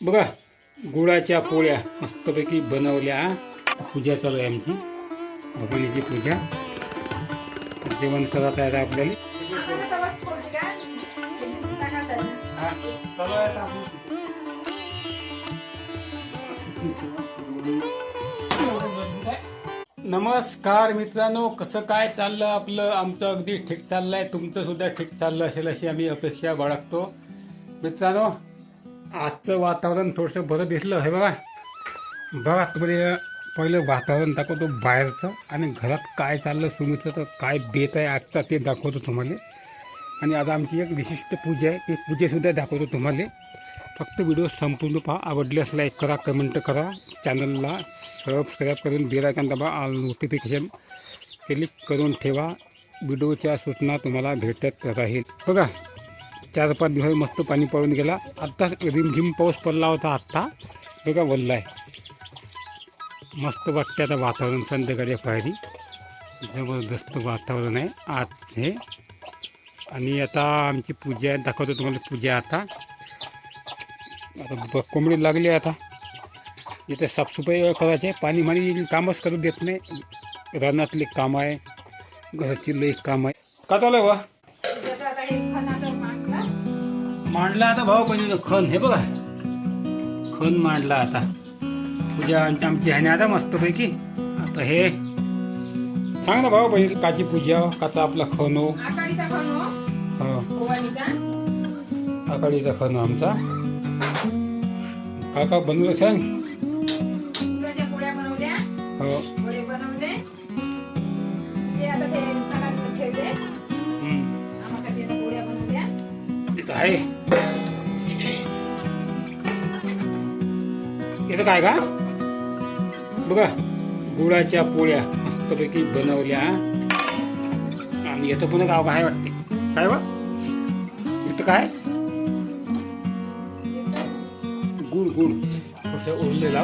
बघा गुळाच्या पोळ्या मस्तपैकी बनवल्या. पूजा चालू आहे आमची. भगवानीची पूजा. जेवण करत आहे आपल्याला. नमस्कार मित्रांनो कसं काय चाललं आपलं? आमचं अगदी ठीक चाललंय. तुमचं सुद्धा ठीक चाललं असेल अशी आम्ही अपेक्षा बाळगतो. मित्रांनो आजचं वातावरण थोडंसं बरं दिसलं. हे बघा. बघा तुम्ही पहिलं वातावरण दाखवतो बाहेरचं आणि घरात काय चाललं सुमीचं तर काय बेत आहे आजचा ते दाखवतो तुम्हाला. आणि आज आमची एक विशिष्ट पूजा आहे. ती पूजेसुद्धा दाखवतो तुम्हाला. फक्त व्हिडिओ संपूर्ण पहा. आवडल्यास लाईक करा कमेंट करा. चॅनलला सबस्क्राईब करून बेलायकन दाबा. नोटिफिकेशन क्लिक करून ठेवा. व्हिडिओच्या सूचना तुम्हाला भेटत राहील. बघा. चार पाच दिवस मस्त पाणी पडून गेला. आत्ता रिमझिम पाऊस पडला होता आत्ता. हे का वल्ला आहे मस्त वाटते आता वातावरण संध्याकाळी पाहिली. जबरदस्त वातावरण आहे. आज हे. आणि आता आमची पूजा आहे. दाखवतो तुम्हाला पूजा आता. आता ब- कोंबडी लागली आहे आता. इथे साफसफाई करायची. आहे पाणी माणी कामच करू देत नाही. रानातले काम आहे. घराची लई काम आहे. का चालू आहे मांडला आता भाऊ बहिणीनं खण हे बघा. खण मांडला आता. पूजा आमची आमची आहे ना आता मस्तपैकी. आता हे. सांग ना भाऊ बहिणी काची पूजा काचा आपला खण हो. हो. आकाडीचा खण आमचा. काय काय बनवलं. सांग हो आहे. इथं काय का? बघा गुळाच्या पोळ्या मस्तपैकी बनवल्या. आणि इथं पुन्हा गाव काय वाटते? काय बा? इथं काय? गुळ गुळ. थोडस उरलेला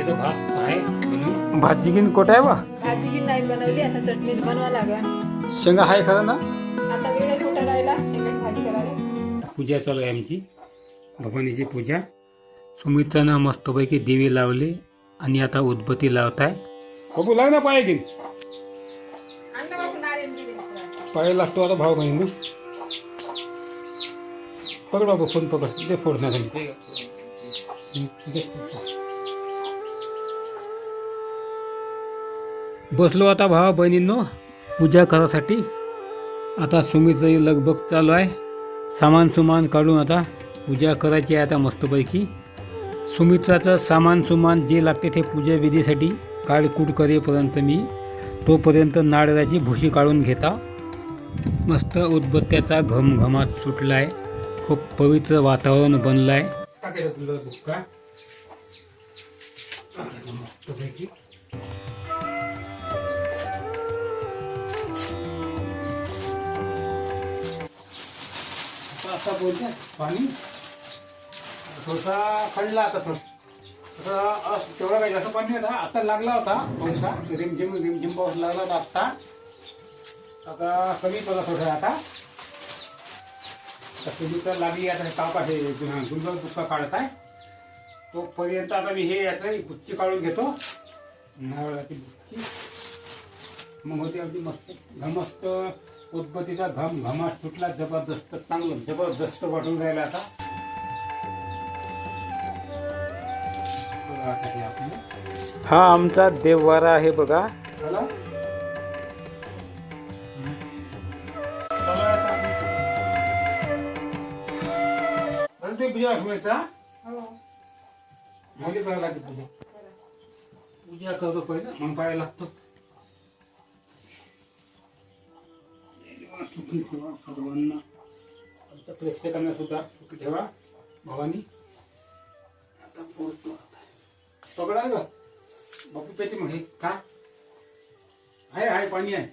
इथं भात आहे बनवून. भाजी घेऊन कोट आहे बा? भाजी की नाही बनवली आता चटणी बनवा लागेल. शेंगा आहे खरं ना? आता वेळ कुठं राहिला शेंगाची भाजी करायला. पूजा चालू आहे आमची. भगवानीची पूजा. सुमित्रानं मस्तपैकी दिवे लावले आणि आता उदबत्ती लावत आहे बघू लाग ना पाय दिले. पाय लागतो आता भाऊ बहिणी. पकड बाबू फोन पकड. दे फोडण्यासाठी बसलो आता भावा बहिणींनो पूजा करासाठी. आता सुमितची लगबग चालू आहे. सामान सुमान काढून आता पूजा करायची आहे आता मस्तपैकी. सुमित्राचं सामान सुमान जे लागते ते पूजाविधीसाठी काळकूट करेपर्यंत मी तोपर्यंत नारळाची भुशी काढून घेता. मस्त उदबत्त्याचा घमघमाट सुटला आहे खूप पवित्र वातावरण बनलं आहे पाणी? थोडासा खडला आता थोडं. आता तेवढा काही जास्त पाणी होता आता. लागला होता थोडासा. रिमझिम रिमझिम पाऊस लागला होता आत्ता आता कमी पडला थोडा आता. तुम्ही तर लागली आता कापा हे गुंगल बुक्का काढत आहे. तोपर्यंत आता मी हे याचं गुच्ची काढून घेतो. नारळाची गुच्ची. मग होती अगदी मस्त घमस्त उदबत्तीचा घम घमाट सुटला जबरदस्त चांगलं जबरदस्त वाटून राहिला आता. हे आमचा देववारा आहे बघा. पूजा? हो. पूजा. पूजा करतो पहिलं मग पाया लागतो. सुखी ठेवा सर्वांना. आमच्या प्रेक्षकांना सुद्धा सुखी ठेवा भवानी. आता पोहोचतो पकडा ग बापू पेटी मग हे का आहे आहे पाणी आहे.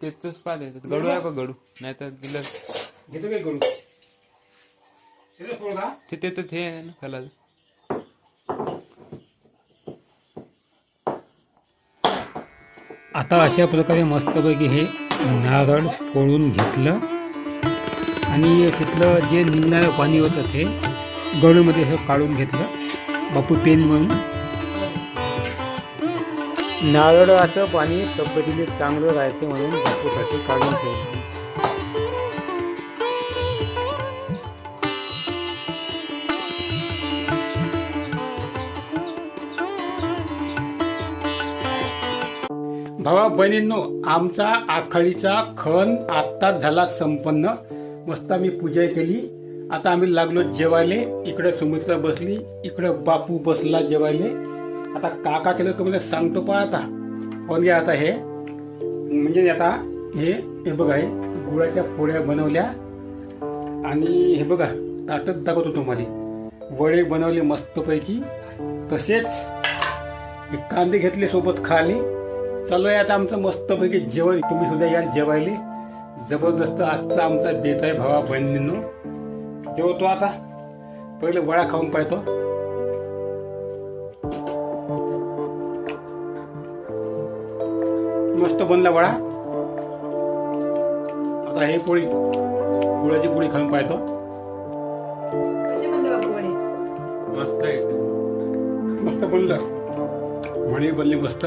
तेच पाहते गडू आहे का गडू. नाही तर दिलं घेतो काय का ते ते तर ते आहे ना खाला आता अशा प्रकारे मस्तपैकी हे नारळ फोडून घेतलं. आणि तिथलं जे निघणारं पाणी होतं ते गडूमध्ये असं काढून घेतलं. बापू पेन म्हणून. नारळाचं पाणी तब्येतीने चांगलं राहते म्हणून बापूसाठी काढून ठेवलं. भावा बहिणींनो आमचा आखाडीचा खण आत्ताच झाला संपन्न. मस्त आम्ही पूजा केली. आता आम्ही लागलो जेवायले. इकडे सुमित्रा बसली इकडे बापू बसला जेवायले. आता काका केलं तुम्हाला सांगतो पण आता. कोण घ्या आता हे? म्हणजे आता हे हे बघा हे गुळाच्या पोळ्या बनवल्या. आणि हे बघा ताटत दाखवतो तुम्हाला. वडे बनवले मस्तपैकी. तसेच हे कांदे घेतले सोबत खाली. चालू आहे आता आमचं मस्तपैकी जेवण. तुम्ही सुद्धा या जेवायले. जबरदस्त आजचा आमचा बेत आहे भावा बहिणींनो. जेवतो आता. पहिले वडा खाऊन पाहतो. मस्त बनला वडा. आता हे पोळी गुळाची पोळी खाऊन पाहतो. मस्त आहे. मस्त बनलं. वडी बनली मस्त.